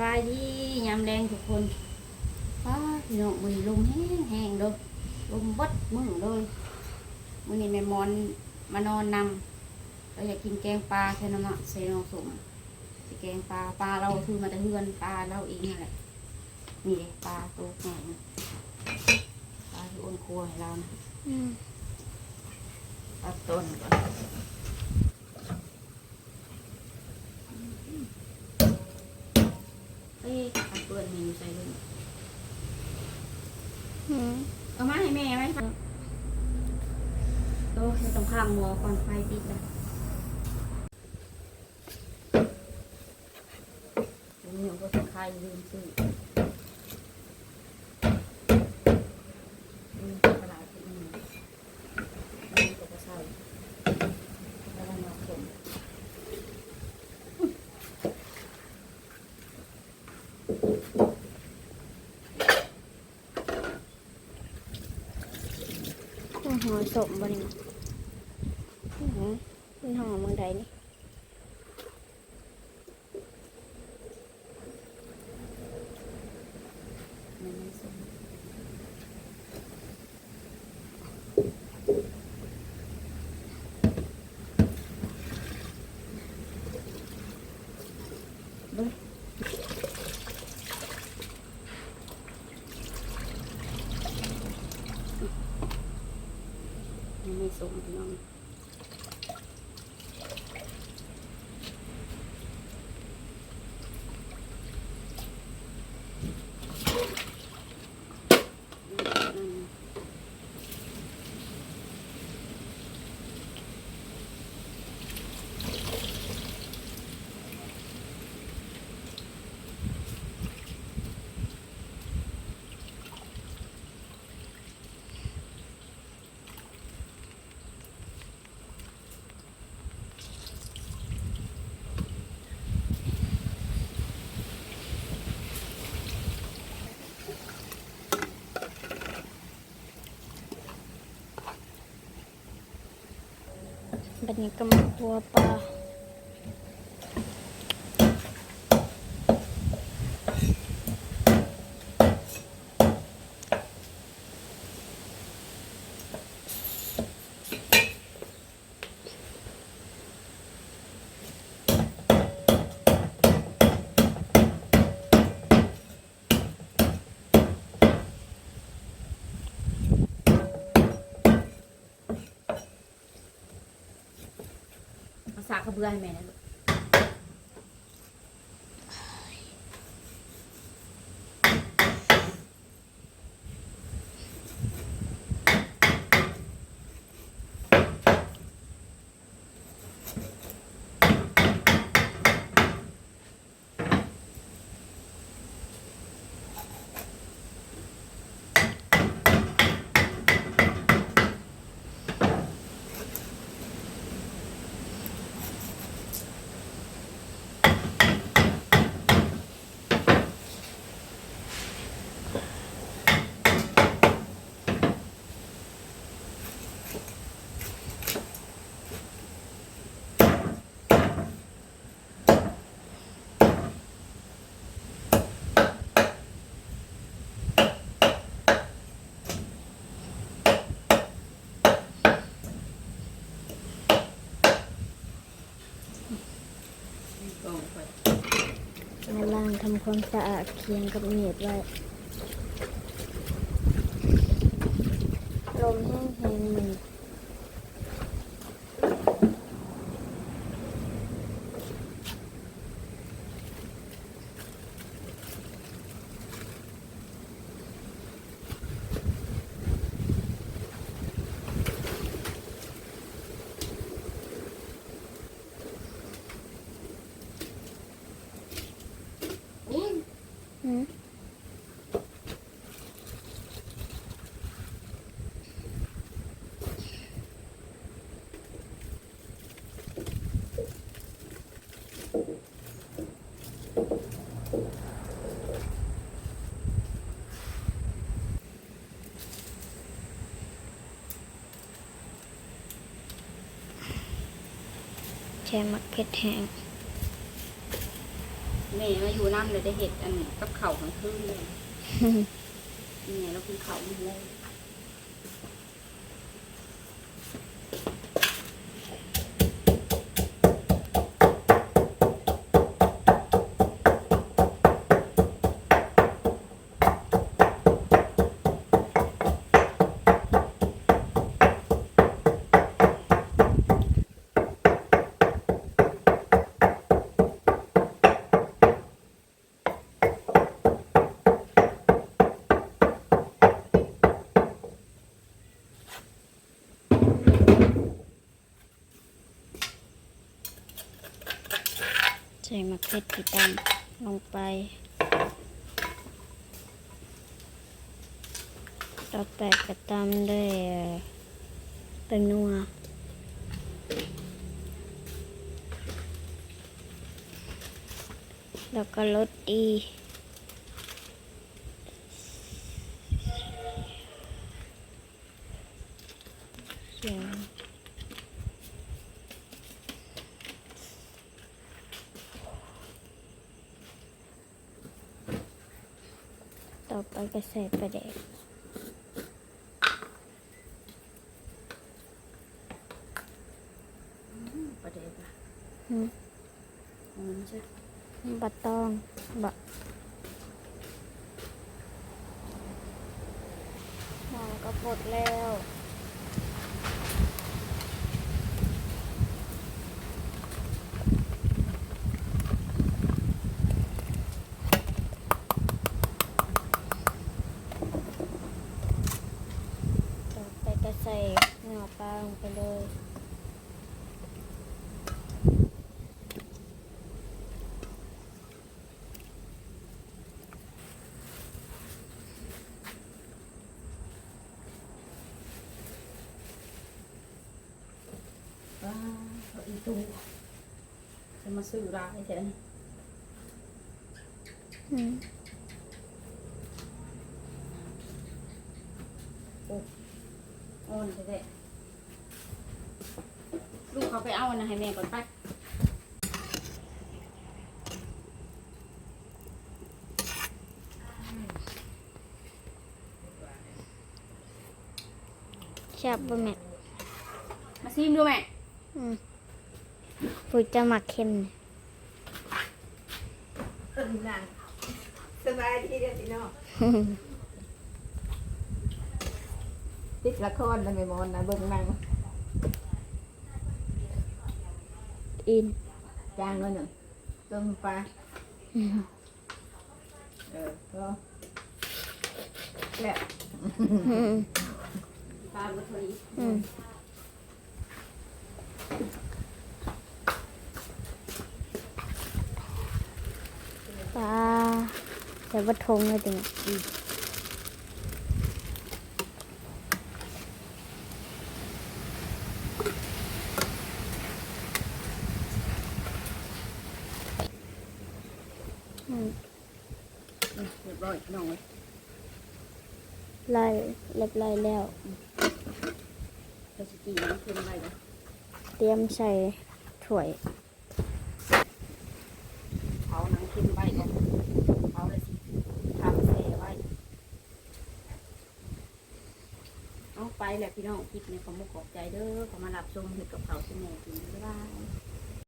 บายดียามแรงทุกคนป้าพี่น้องมือลมแห้งแห้งๆเด้อลมบัดมือเลยมื้อนี้แม่มอนมานอนนำเราอยากกินแกงปลาใส่น้ำมันใส่น้องสมสิแกงปลาปลาเราคือมาแต่เฮือนปลาเราเองนั่นแหละนี่เลยปลาตัวใหญ่นะปลาที่อ้นครัวให้เรานะอืมตัดต้นก่อน เอ้ยตัดเปื้อนเมนูใส่เลยอืมเอามาให้แม่ไหมคะโอ้ยต้องข้ามหมอก่อนไฟติดนะนี่ผมก็ต้องคายลืมซื้ออืมตลาดที่นี่นี่ก็จะใส่แล้วก็มาผสม ข้าว หอสมบ่นี่อือเป็นหอเมืองใดนี่ไม่สมเบ้ยมันไม่สมพี่น้อง บัดนี้าตัวปลาเอาสากกระเบือให้แม่นะลูก องไปมาล้างทำความสะอาดเคียงกับเมียดไว้ ลมแห้งแห้งมือ อืม อืม แช่มักเผ็ดแห้ง แม่ม่มาอยู่น้ำเลยได้เห็ดอันกับเข่าวของคืนเลย นี่ไงเราคือเขามันเลย ส่มะเขือเทศดำลงไป ต่อไปก็ตำด้วยเอ่อเป็นนัวแล้วก็รสดีเสียง ต่อไปก็ใส่ปลาแดกประเดี๋ยวอะหืมมันใช่บะตองบะหมอก็หมดแล้ว ต่อไปก็ใส่เนื้อปลาล งไปเลย ว้าวเอาอีตูจะมาซื้อร้านให้แทนอืมอ่อนแท้ๆลูกเขา ไปเอาอันนะให้แม่ก่อนไปแซ่บบ่แม่มาซิมดูแม่อืมปุ๋ยจะหมักเค็มเนี่ยนั่งสบายดีเด้อพี่น้องปิดละครแล้วไม่มอนนะเบิ่งหนัง อินจางเงินหนึ่งต้มปลาอืมเออก็แล้วอืมปลาบุตรีอืม ปลาแต่ว่าทงเลยจริงอืม เรียบร้อยน้องเลยไล่เรียบร้อยแล้วเราจะกินน้ำเค็มอะไรกันเตรียมใส่ถ้วยเผาน้ำเค็มไว้ก่อนเผาเลยสิทำเสไว้เอาไปแหละพี่น้องคลิปนี้ขอมุกขอบใจเด้อขอมารับชมเห็ดกับเขาวสมองกินบ๊ายบาย